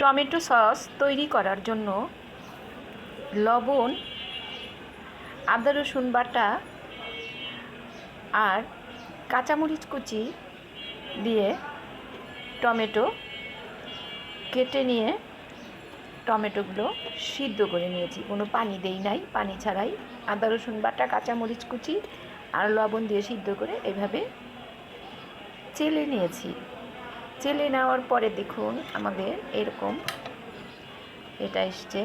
Tomato sauce তৈরি করার জন্য লবণ, আদা রসুন বাটা আর কাঁচামরিচ কুচি দিয়ে টমেটো কেটে নিয়ে টমেটোগুলো সিদ্ধ করে নিয়েছি। কোনো পানি দেই নাই, পানি ছাড়াই। আদা রসুন বাটা, কাঁচামরিচ কুচি আর লবণ দিয়ে সিদ্ধ করে এভাবে চেলে নিয়েছি। চেলে নেওয়ার পরে দেখুন আমাদের এরকম এটা এসছে,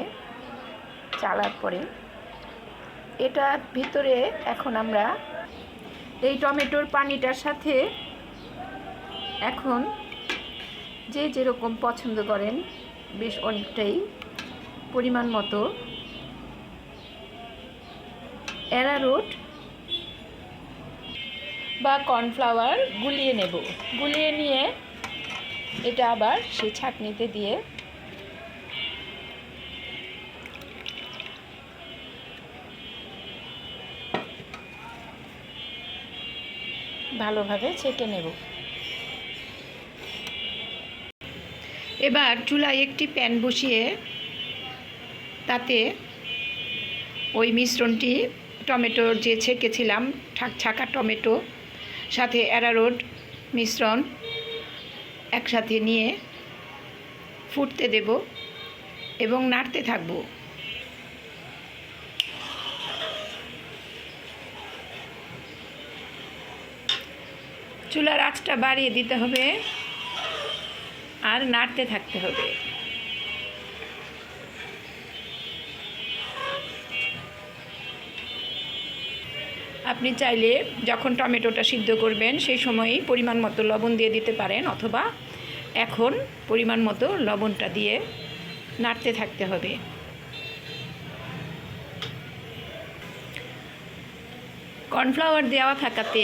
চালার পরে। এটার ভিতরে এখন আমরা এই টমেটোর পানিটার সাথে এখন যে যেরকম পছন্দ করেন, বেশ অনেকটাই পরিমাণ মতো অ্যারারুট বা কর্নফ্লাওয়ার গুলিয়ে নেব। গুলিয়ে নিয়ে এটা আবার সেই ছাঁকনিতে দিয়ে ভালোভাবে ছেঁকে নেব। এবার চুলায় একটি প্যান বসিয়ে তাতে ওই মিশ্রণটি টমেটোর যে ছেঁকেছিলাম ঠাক ছাকা টমেটো, সাথে অ্যারারোড মিশ্রণ একসাথে নিয়ে ফুটতে দেব এবং নাড়তে থাকব। চুলার আঁচটা বাড়িয়ে দিতে হবে আর নাড়তে থাকতে হবে। আপনি চাইলে যখন টমেটোটা সিদ্ধ করবেন, সেই সময়ই পরিমাণ মতো লবণ দিয়ে দিতে পারেন অথবা এখন পরিমাণ মতো লবণটা দিয়ে নাড়তে থাকতে হবে। কর্নফ্লাওয়ার দেওয়া থাকাতে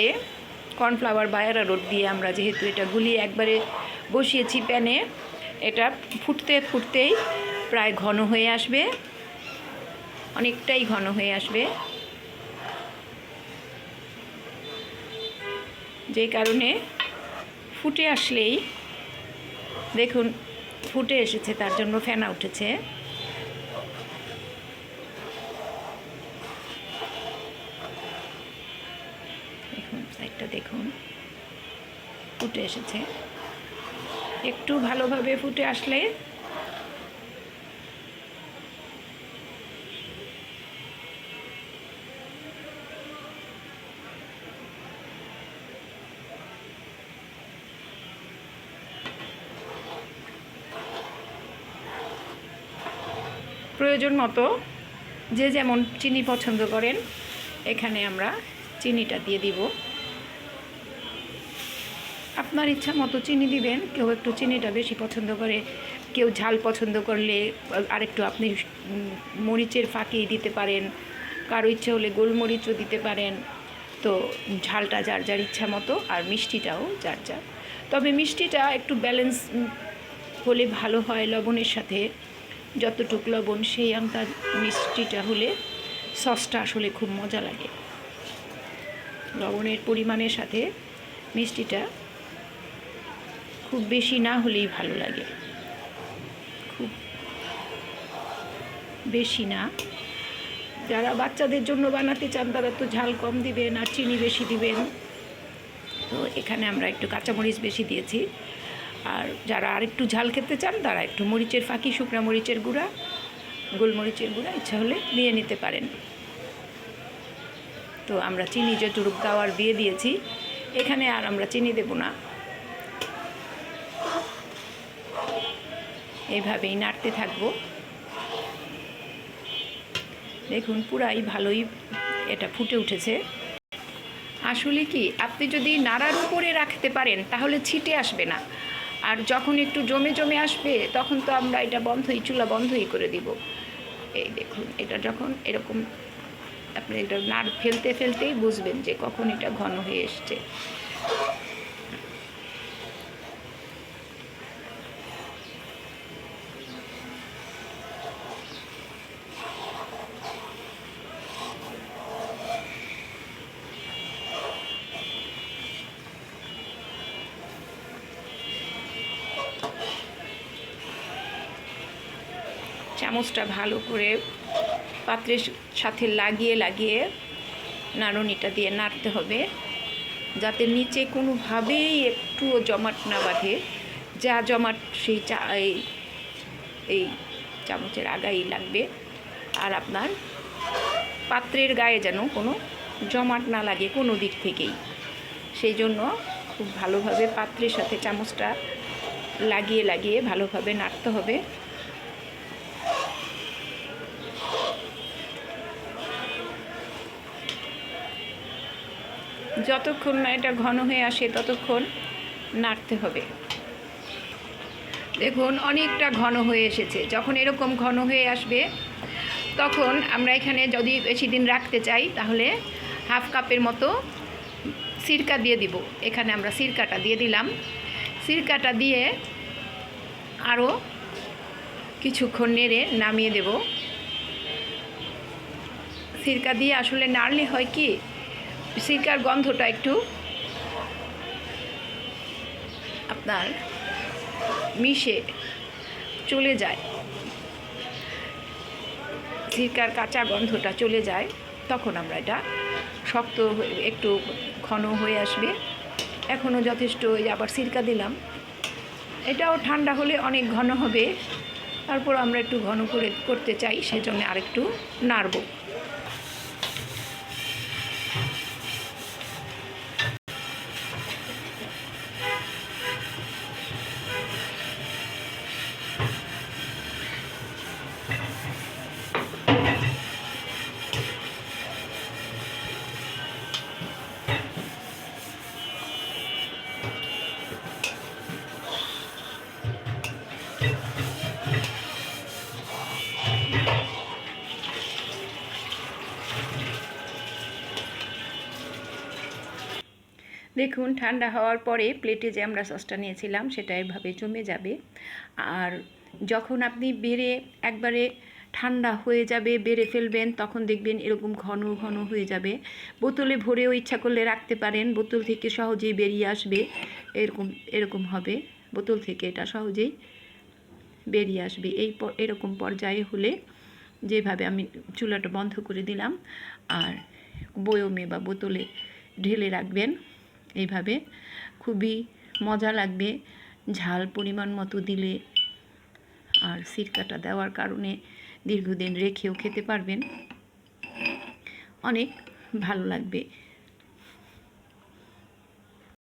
কর্নফ্লাওয়ার বায়ারা রোড দিয়ে আমরা যেহেতু এটা গুলিয়ে একবারে বসিয়েছি প্যানে, এটা ফুটতে ফুটতেই প্রায় ঘন হয়ে আসবে, অনেকটাই ঘন হয়ে আসবে। যে কারণে ফুটে আসলেই দেখুন, ফুটে এসেছে, তার জন্য ফেনা উঠেছে। দেখুন সাইডটা দেখুন, ফুটে এসেছে। একটু ভালোভাবে ফুটে আসলে প্রয়োজন মতো যে যেমন চিনি পছন্দ করেন, এখানে আমরা চিনিটা দিয়ে দিব। আপনার ইচ্ছা মতো চিনি দিবেন, কেউ একটু চিনিটা বেশি পছন্দ করে, কেউ ঝাল পছন্দ করলে আরেকটু আপনি মরিচের ফাঁকি দিতে পারেন, কারও ইচ্ছে হলে গোলমরিচও দিতে পারেন। তো ঝালটা যার যার ইচ্ছা মতো আর মিষ্টিটাও যার যার। তবে মিষ্টিটা একটু ব্যালেন্স হলে ভালো হয় লবণের সাথে। যতটুক লবণ, সেই আন্তাজ মিষ্টিটা হলে সসটা আসলে খুব মজা লাগে। লবণের পরিমাণের সাথে মিষ্টিটা খুব বেশি না হলেই ভালো লাগে। খুব বেশি না। যারা বাচ্চাদের জন্য বানাতে চান, তারা তো ঝাল কম দিবেন আর চিনি বেশি দিবেন। তো এখানে আমরা একটু কাঁচামরিচ বেশি দিয়েছি। আর যারা আরেকটু ঝাল খেতে চান, তারা একটু মরিচের ফাঁকি, শুকনা মরিচের গুঁড়া, গোলমরিচের গুঁড়া ইচ্ছা হলে দিয়ে নিতে পারেন। তো আমরা চিনি যতটুকু দেওয়ার দিয়ে দিয়েছি। এখানে আর আমরা চিনি দেব না। এইভাবেই নাড়তে থাকব। দেখুন, পুরাই ভালোই এটা ফুটে উঠেছে। আসলে কি, আপনি যদি নাড়ার উপরে রাখতে পারেন, তাহলে ছিটে আসবে না। আর যখন একটু জমে জমে আসবে, তখন তো আমরা এটা বন্ধই, চুলা বন্ধই করে দিব। এই দেখুন, এটা যখন এরকম, আপনি এটা নাড়, ফেলতে, ফেলতেই বুঝবেন যে কখন এটা ঘন হয়ে এসছে। চামচটা ভালো করে পাত্রের সাথে লাগিয়ে লাগিয়ে নাড়ুনিটা দিয়ে নাড়তে হবে, যাতে নিচে কোনোভাবেই একটুও জমাট না বাঁধে। যা জমাট সেই চা, এই চামচের আগাই লাগবে। আর আপনার পাত্রের গায়ে যেন কোনো জমাট না লাগে কোনো দিক থেকেই। সেই জন্য খুব ভালোভাবে পাত্রের সাথে চামচটা লাগিয়ে লাগিয়ে ভালোভাবে নাড়তে হবে। যতক্ষণ না এটা ঘন হয়ে আসে, ততক্ষণ নাড়তে হবে। দেখুন, অনেকটা ঘন হয়ে এসেছে। যখন এরকম ঘন হয়ে আসবে, তখন আমরা এখানে যদি বেশি দিন রাখতে চাই, তাহলে হাফ কাপের মতো সিরকা দিয়ে দিব। এখানে আমরা সিরকাটা দিয়ে দিলাম। সিরকাটা দিয়ে আরও কিছুক্ষণ নেড়ে নামিয়ে দেব। সিরকা দিয়ে আসলে নাড়লে হয় কি সিরকার গন্ধটা একটু আপনার মিশে চলে যায়। সিরকার কাঁচা গন্ধটা চলে যায়, তখন আমরা এটা শক্ত একটু ঘন হয়ে আসবে। এখনও যথেষ্ট আবার সিরকা দিলাম। এটাও ঠান্ডা হলে অনেক ঘন হবে। তারপর আমরা একটু ঘন করে করতে চাই, সেজন্য আরেকটু নাড়ব। দেখুন, ঠান্ডা হওয়ার পরে প্লেটে যে আমরা সসটা নিয়েছিলাম, সেটা এভাবে জমে যাবে। আর যখন আপনি বেড়ে একবারে ঠান্ডা হয়ে যাবে, বেড়ে ফেলবেন, তখন দেখবেন এরকম ঘন ঘন হয়ে যাবে। বোতলে ভরেও ইচ্ছা করলে রাখতে পারেন, বোতল থেকে সহজেই বেরিয়ে আসবে। এরকম এরকম হবে। বোতল থেকে এটা সহজেই বেরিয়ে আসবে। এই এরকম পর্যায়ে হলে যেভাবে আমি চুলাটা বন্ধ করে দিলাম, আর বয়মে বা বোতলে ঢেলে রাখবেন। এইভাবে খুবই মজা লাগবে। ঝাল পরিমাণ মতো দিলে আর সিরকাটা দেওয়ার কারণে দীর্ঘদিন রেখেও খেতে পারবেন। অনেক ভালো লাগবে।